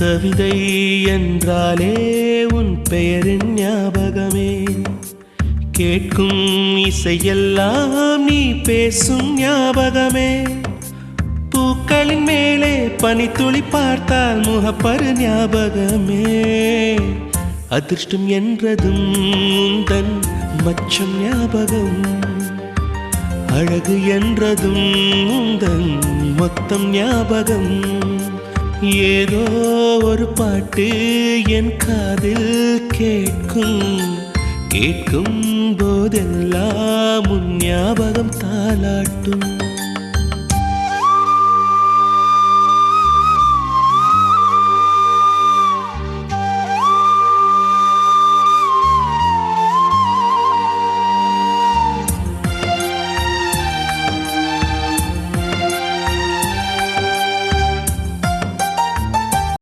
கவிதை என்றாலே உன் பெயரின் ஞாபகமே. கேட்கும் இசையெல்லாம் நீ பேசும் ஞாபகமே. பூக்களின் மேலே பனித்துளி பார்த்தால் முகப்பரு ஞாபகமே. அதிர்ஷ்டம் என்றதும் தன் மச்சம் ஞாபகம். அழகு என்றதும் உந்தன் மொத்தம் ஞாபகம். ஏதோ பாட்டு என் காதில் கேட்கும். கேட்கும் போதெல்லாம் உன் ஞாபகம் தாளாட்டும்.